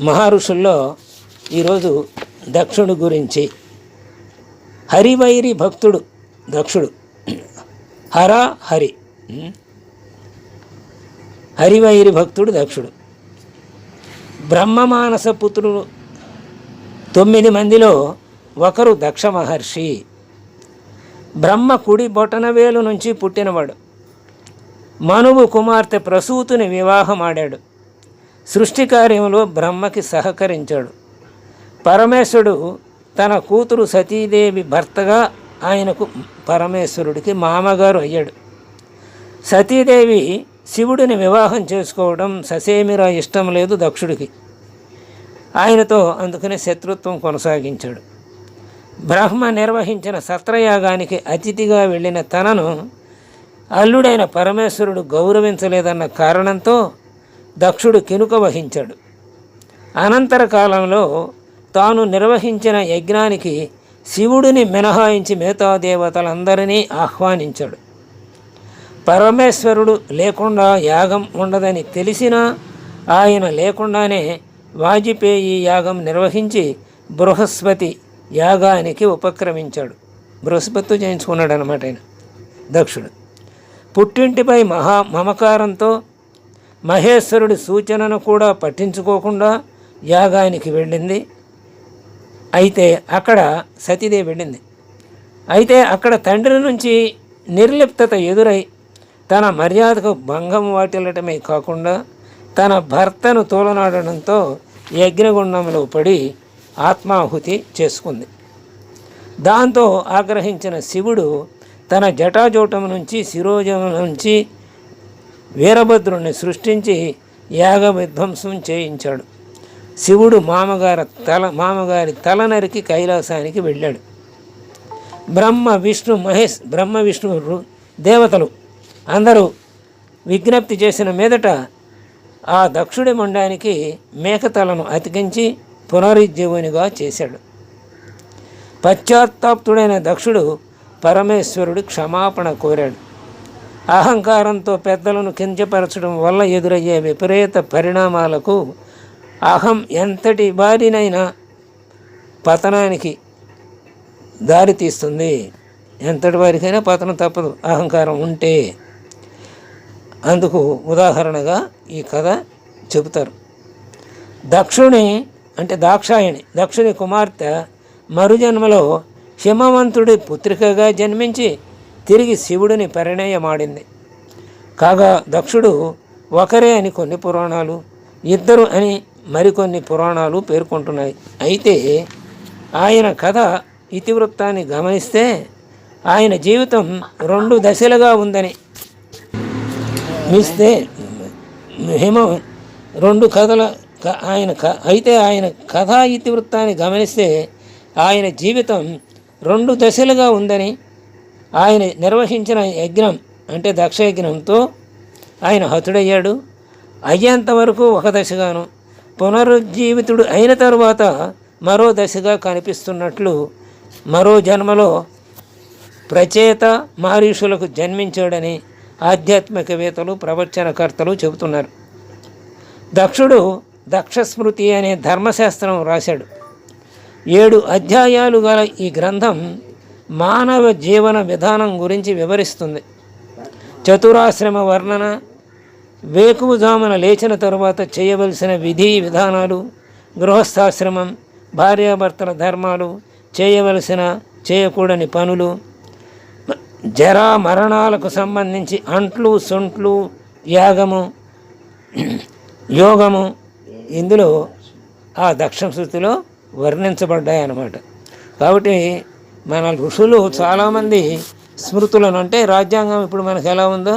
మహర్షుల్లో ఈరోజు దక్షుడు గురించి. హరివైరి భక్తుడు దక్షుడు. హర హరి. హరివైరి భక్తుడు దక్షుడు. బ్రహ్మమానస పుత్రుడు తొమ్మిది మందిలో ఒకరు దక్ష మహర్షి. బ్రహ్మ కుడి బొటనవేలు నుంచి పుట్టినవాడు. మనువు కుమార్తె ప్రసూతుని వివాహమాడాడు సృష్టి కార్యంలో బ్రహ్మకి సహకరించాడు. పరమేశ్వరుడు తన కూతురు సతీదేవి భర్తగా ఆయనకు పరమేశ్వరుడికి మామగారు అయ్యాడు. సతీదేవి శివుడిని వివాహం చేసుకోవడం ససేమిరా ఇష్టం లేదు దక్షుడికి. ఆయనతో అందుకనే శత్రుత్వం కొనసాగించాడు. బ్రహ్మ నిర్వహించిన సత్రయాగానికి అతిథిగా వెళ్ళిన తనను అల్లుడైన పరమేశ్వరుడు గౌరవించలేదన్న కారణంతో దక్షుడు కినుక వహించాడు. అనంతర కాలంలో తాను నిర్వహించిన యజ్ఞానికి శివుడిని మినహాయించి మిగతా దేవతలందరినీ ఆహ్వానించాడు. పరమేశ్వరుడు లేకుండా యాగం ఉండదని తెలిసినా ఆయన లేకుండానే వాజపేయి యాగం నిర్వహించి బృహస్పతి యాగానికి ఉపక్రమించాడు. బృహస్పతి చేయించుకున్నాడు అనమాట ఆయన దక్షుడు. పుట్టింటిపై మహా మమకారంతో మహేశ్వరుడి సూచనను కూడా పట్టించుకోకుండా యాగానికి వెళ్ళింది. అయితే అక్కడ సతీదేవి వెళ్ళింది. అయితే అక్కడ తండ్రి నుంచి నిర్లిప్తత ఎదురై తన మర్యాదకు భంగం వాటిల్లటమే కాకుండా తన భర్తను తోలనాడడంతో యజ్ఞగుండంలో పడి ఆత్మాహుతి చేసుకుంది. దాంతో ఆగ్రహించిన శివుడు తన జటాజోటము నుంచి శిరోజం నుంచి వీరభద్రుణ్ణి సృష్టించి యాగ విధ్వంసం చేయించాడు. శివుడు మామగారి తల మామగారి తల నరికి కైలాసానికి వెళ్ళాడు. బ్రహ్మ విష్ణు మహేష్ బ్రహ్మ విష్ణు దేవతలు అందరూ విజ్ఞప్తి చేసిన మీదట ఆ దక్షుడి మొండానికి మేకతలను అతికించి పునరుజ్జీవునిగా చేశాడు. పశ్చాత్తాప్తుడైన దక్షుడు పరమేశ్వరుడు క్షమాపణ కోరాడు. అహంకారంతో పెద్దలను కించపరచడం వల్ల ఎదురయ్యే విపరీత పరిణామాలకు అహం ఎంతటి వారినైనా పతనానికి దారితీస్తుంది ఎంతటి వారికైనా పతనం తప్పదు. అహంకారం ఉంటే అందుకు ఉదాహరణగా ఈ కథ చెబుతారు. దక్షుని అంటే దాక్షాయణి దక్షుని కుమార్తె మరుజన్మలో హిమవంతుడి పుత్రికగా జన్మించి తిరిగి శివుడిని పరిణయమాడింది. కాగా దక్షుడు ఒకరే అని కొన్ని పురాణాలు ఇద్దరు అని మరికొన్ని పురాణాలు పేర్కొంటున్నాయి. అయితే ఆయన కథ ఇతివృత్తాన్ని గమనిస్తే ఆయన జీవితం రెండు దశలుగా ఉందని. మిస్తే హిమ రెండు కథల ఆయన క- అయితే ఆయన కథా ఇతివృత్తాన్ని గమనిస్తే ఆయన జీవితం రెండు దశలుగా ఉందని ఆయన నిర్వహించిన యజ్ఞం అంటే దక్ష యజ్ఞంతో ఆయన హతుడయ్యాడు. అయ్యేంత వరకు ఒక దశగాను పునరుజ్జీవితుడు అయిన తరువాత మరో దశగా కనిపిస్తున్నట్లు మరో జన్మలో ప్రచేత మహర్షులకు జన్మించాడని ఆధ్యాత్మికవేత్తలు ప్రవచనకర్తలు చెబుతున్నారు. దక్షుడు దక్షస్మృతి అనే ధర్మశాస్త్రం రాశాడు. ఏడు అధ్యాయాలు గల ఈ గ్రంథం మానవ జీవన విధానం గురించి వివరిస్తుంది. చతురాశ్రమ వర్ణన వేకువజామున లేచిన తరువాత చేయవలసిన విధి విధానాలు గృహస్థాశ్రమం భార్యాభర్తల ధర్మాలు చేయవలసిన చేయకూడని పనులు జరా మరణాలకు సంబంధించి అంట్లు సొంట్లు యాగము యోగము ఇందులో ఆ దక్ష శృతిలో వర్ణించబడ్డాయి అన్నమాట కాబట్టి మన ఋషులు చాలామంది స్మృతులను అంటే రాజ్యాంగం ఇప్పుడు మనకు ఎలా ఉందో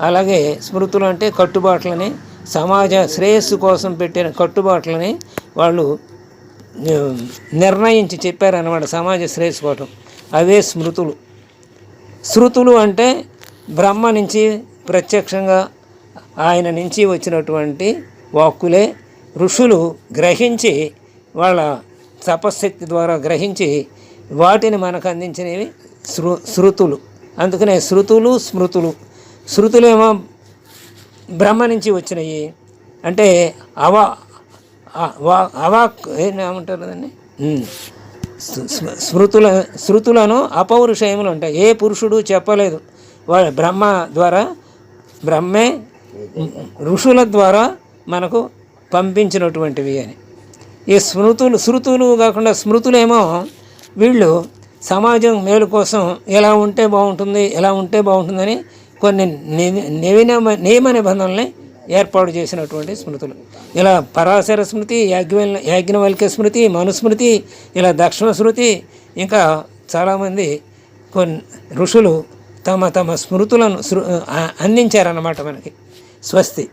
అలాగే స్మృతులు అంటే కట్టుబాట్లని సమాజ శ్రేయస్సు కోసం పెట్టిన కట్టుబాట్లని వాళ్ళు నిర్ణయించి చెప్పారన్నమాట సమాజ శ్రేయస్సు కోసం. అవే స్మృతులు. శృతులు అంటే బ్రహ్మ నుంచి ప్రత్యక్షంగా ఆయన నుంచి వచ్చినటువంటి వాక్కులే ఋషులు గ్రహించి వాళ్ళ తపశక్తి ద్వారా గ్రహించి వాటిని మనకు అందించినవి శృ శృతులు. అందుకనే శృతులు స్మృతులు. శృతులేమో బ్రహ్మ నుంచి వచ్చినాయి. అంటే అవ ఆ- అవాక్ ఏమంటారు దాన్ని? స్మృతుల శృతులను అపౌరుషయములు ఉంటాయి ఏ పురుషుడు చెప్పలేదు. వా- బ్రహ్మ ద్వారా బ్రహ్మే ఋషుల ద్వారా మనకు పంపించినటువంటివి అని. ఈ స్మృతులు శృతులు కాకుండా స్మృతులేమో వీళ్ళు సమాజం మేలు కోసం ఎలా ఉంటే బాగుంటుంది ఎలా ఉంటే బాగుంటుందని కొన్ని నియమ నియమ నిబంధనల్ని ఏర్పాటు చేసినటువంటి స్మృతులు. ఇలా పరాశర స్మృతి యాజ్ఞ యాజ్ఞవల్క్య స్మృతి మనుస్మృతి ఇలా దక్షిణ స్మృతి ఇంకా చాలామంది కొన్ని ఋషులు తమ తమ స్మృతులను అందించారన్నమాట మనకి. స్వస్తి.